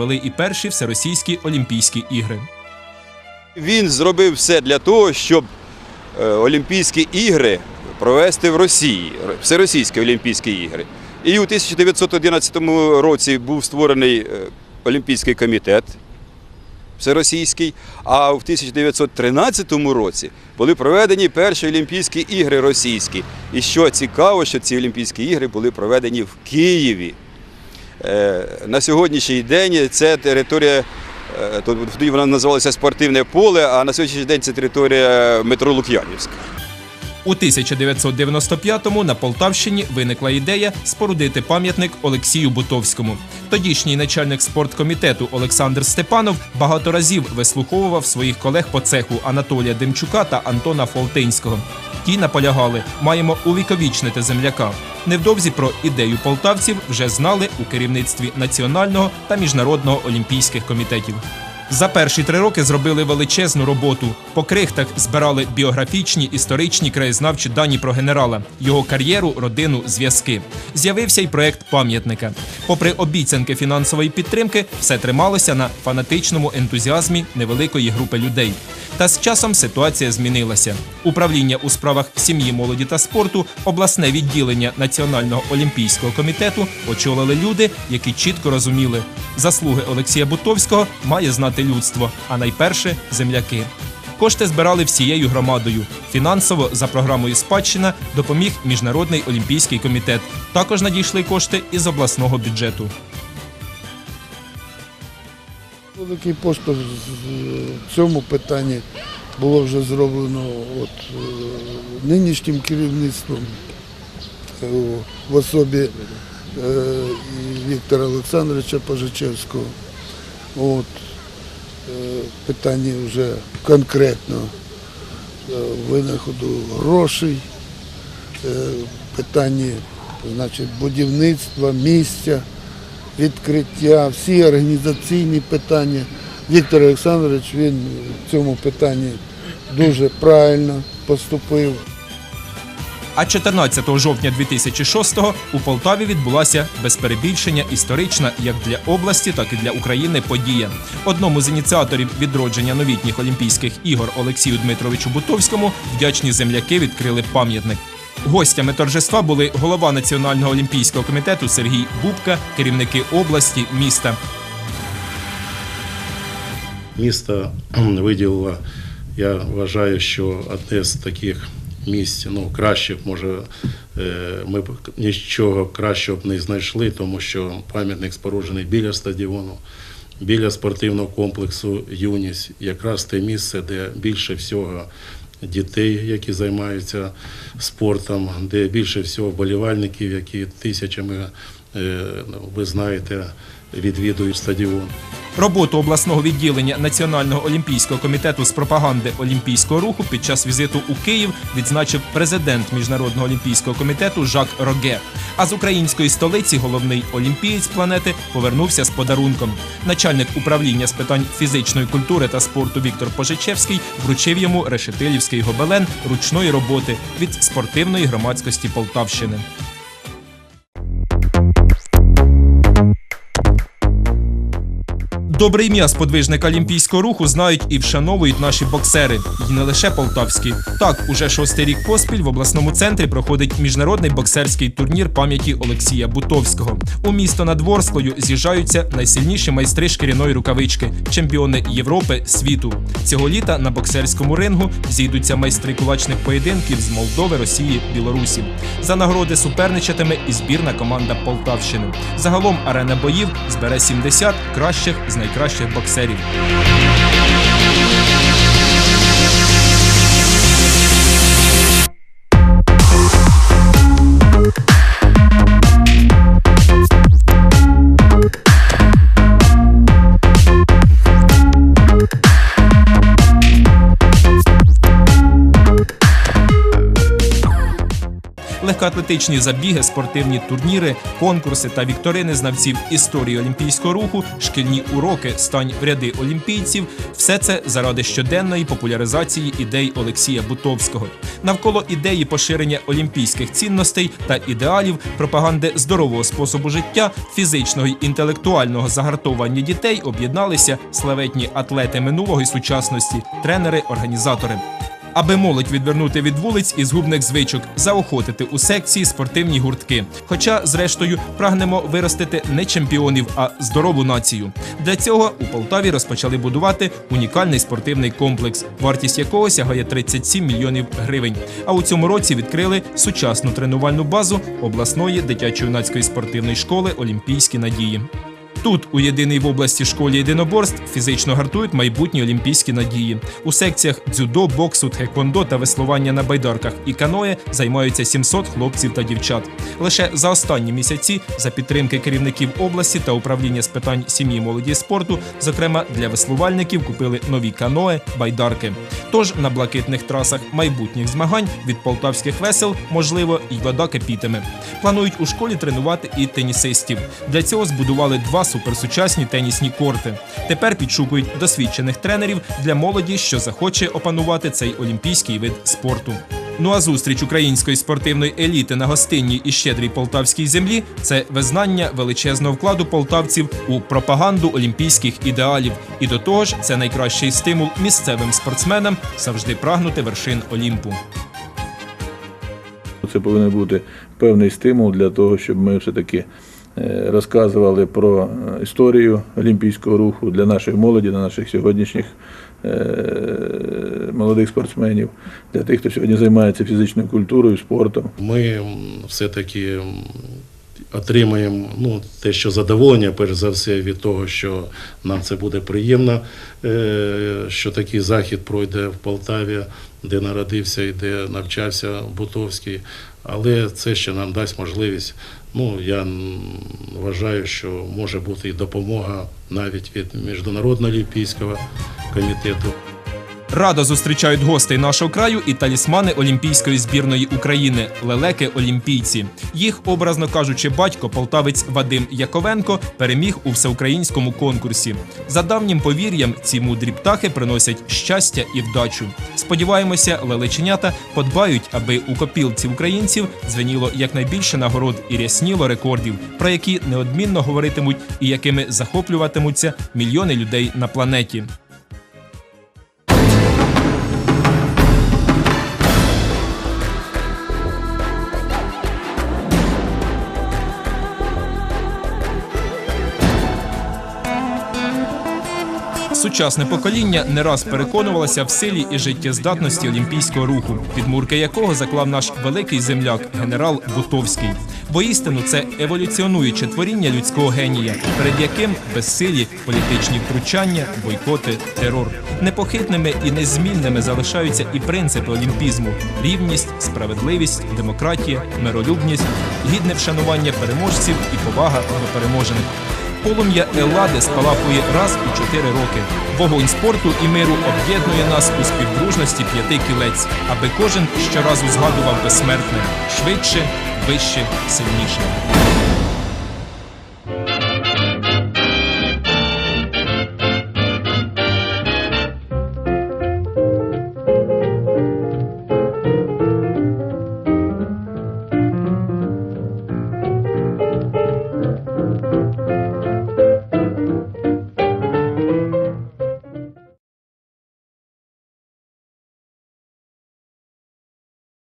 вели і перші всеросійські Олімпійські ігри. Він зробив все для того, щоб е, Олімпійські ігри провести в Росії, всеросійські Олімпійські ігри. І у 1911 році був створений е, Олімпійський комітет всеросійський, а в 1913 році були проведені перші Олімпійські ігри російські. І що цікаво, що ці Олімпійські ігри були проведені в Києві. Е, На сьогоднішній день це територія, е, тоді вона називалася спортивне поле, а на сьогоднішній день це територія метро Лук'янівська. У 1995-му на Полтавщині виникла ідея спорудити пам'ятник Олексію Бутовському. Тодішній начальник спорткомітету Олександр Степанов багато разів вислуховував своїх колег по цеху Анатолія Демчука та Антона Фолтинського. Ті наполягали, маємо увіковічнити земляка. Невдовзі про ідею полтавців вже знали у керівництві національного та міжнародного олімпійських комітетів. За перші три роки зробили величезну роботу. По крихтах збирали біографічні, історичні, краєзнавчі дані про генерала, його кар'єру, родину, зв'язки. З'явився й проект пам'ятника. Попри обіцянки фінансової підтримки, все трималося на фанатичному ентузіазмі невеликої групи людей. Та з часом ситуація змінилася. Управління у справах сім'ї, молоді та спорту, обласне відділення Національного олімпійського комітету очолили люди, які чітко розуміли, заслуги Олексія Бутовського має знати людство, а найперше земляки. Кошти збирали всією громадою. Фінансово за програмою спадщина допоміг Міжнародний олімпійський комітет. Також надійшли кошти із обласного бюджету. Великий поспіх в цьому питанні було вже зроблено от, е, нинішнім керівництвом е, в особі е, Віктора Олександровича Пожичевського. От, питання вже конкретно е, винаходу грошей, е, питання значить, будівництва, місця відкриття, всі організаційні питання. Віктор Олександрович він в цьому питанні дуже правильно поступив. А 14 жовтня 2006-го у Полтаві відбулася без перебільшення історична як для області, так і для України подія. Одному з ініціаторів відродження новітніх Олімпійських ігор Олексію Дмитровичу Бутовському вдячні земляки відкрили пам'ятник. Гостями торжества були голова Національного олімпійського комітету Сергій Бубка, керівники області, міста. Місто виділило, я вважаю, що одне з таких місць, ну, краще може, е, ми б нічого кращого б не знайшли, тому що пам'ятник споруджений біля стадіону, біля спортивного комплексу Юність, якраз те місце, де більше всього дітей, які займаються спортом, де більше всього вболівальників, які тисячами, ви знаєте, відвідують стадіон. Роботу обласного відділення Національного олімпійського комітету з пропаганди олімпійського руху під час візиту у Київ відзначив президент Міжнародного олімпійського комітету Жак Роге. А з української столиці головний олімпієць планети повернувся з подарунком. Начальник управління з питань фізичної культури та спорту Віктор Пожичевський вручив йому решетилівський гобелен ручної роботи від спортивної громадськості Полтавщини. Добре ім'я сподвижника олімпійського руху знають і вшановують наші боксери, і не лише полтавські. Так, уже шостий рік поспіль в обласному центрі проходить міжнародний боксерський турнір пам'яті Олексія Бутовського. У місто над Ворсклою з'їжджаються найсильніші майстри шкіряної рукавички, чемпіони Європи, світу. Цього літа на боксерському рингу зійдуться майстри кулачних поєдинків з Молдови, Росії, Білорусі. За нагороди суперничатиме і збірна команда Полтавщини. Загалом арена боїв збере 70 кращих з боксерів. Легкоатлетичні забіги, спортивні турніри, конкурси та вікторини знавців історії олімпійського руху, шкільні уроки, стань в ряди олімпійців все це заради щоденної популяризації ідей Олексія Бутовського. Навколо ідеї поширення олімпійських цінностей та ідеалів, пропаганди здорового способу життя, фізичного й інтелектуального загартовування дітей об'єдналися славетні атлети минулого і сучасності, тренери, організатори. Аби молодь відвернути від вулиць і згубних звичок, заохотити у секції спортивні гуртки. Хоча, зрештою, прагнемо виростити не чемпіонів, а здорову націю. Для цього у Полтаві розпочали будувати унікальний спортивний комплекс, вартість якого сягає 37 мільйонів гривень. А у цьому році відкрили сучасну тренувальну базу обласної дитячо-юнацької спортивної школи Олімпійські надії. Тут, у єдиній в області школі єдиноборств, фізично гартують майбутні олімпійські надії. У секціях дзюдо, боксу, тхеквондо та веслування на байдарках і каное займаються 700 хлопців та дівчат. Лише за останні місяці, за підтримки керівників області та управління з питань сім'ї, молоді спорту, зокрема для веслувальників, купили нові каное, байдарки. Тож на блакитних трасах майбутніх змагань від полтавських весел, можливо, й вода кипітиме. Планують у школі тренувати і тенісистів. Для цього збудували два суперсучасні тенісні корти. Тепер підшукують досвідчених тренерів для молоді, що захоче опанувати цей олімпійський вид спорту. Ну а зустріч української спортивної еліти на гостинній і щедрій полтавській землі це визнання величезного вкладу полтавців у пропаганду олімпійських ідеалів. І до того ж, це найкращий стимул місцевим спортсменам завжди прагнути вершин Олімпу. Це повинен бути певний стимул для того, щоб ми все-таки е, розказували про е, історію олімпійського руху для нашої молоді, для наших сьогоднішніх е, молодих спортсменів, для тих, хто сьогодні займається фізичною культурою, спортом. Ми все-таки отримаємо ну, те, що задоволення, перш за все, від того, що нам це буде приємно, е, що такий захід пройде в Полтаві, де народився і де навчався Бутовський. Але це ще нам дасть можливість. Ну, я вважаю, що може бути і допомога навіть від Міжнародного олімпійського комітету. Радо зустрічають гостей нашого краю і талісмани Олімпійської збірної України лелеки Олімпійці. Їх, образно кажучи, батько полтавець Вадим Яковенко переміг у всеукраїнському конкурсі. За давнім повір'ям, ці мудрі птахи приносять щастя і вдачу. Сподіваємося, лелеченята подбають, аби у копілці українців дзвеніло якнайбільше нагород і рясніло рекордів, про які неодмінно говоритимуть і якими захоплюватимуться мільйони людей на планеті. Сучасне покоління не раз переконувалося в силі і життєздатності олімпійського руху, підмурки якого заклав наш великий земляк, генерал Бутовський. Воістину це еволюціонуюче творіння людського генія, перед яким безсилі політичні втручання, бойкоти, терор. Непохитними і незмінними залишаються і принципи олімпізму: рівність, справедливість, демократія, миролюбність, гідне вшанування переможців і повага до переможених. Полум'я Елади спалахує раз у чотири роки. Вогонь спорту і миру об'єднує нас у співдружності п'яти кілець, аби кожен щоразу згадував безсмертне швидше, вище, сильніше.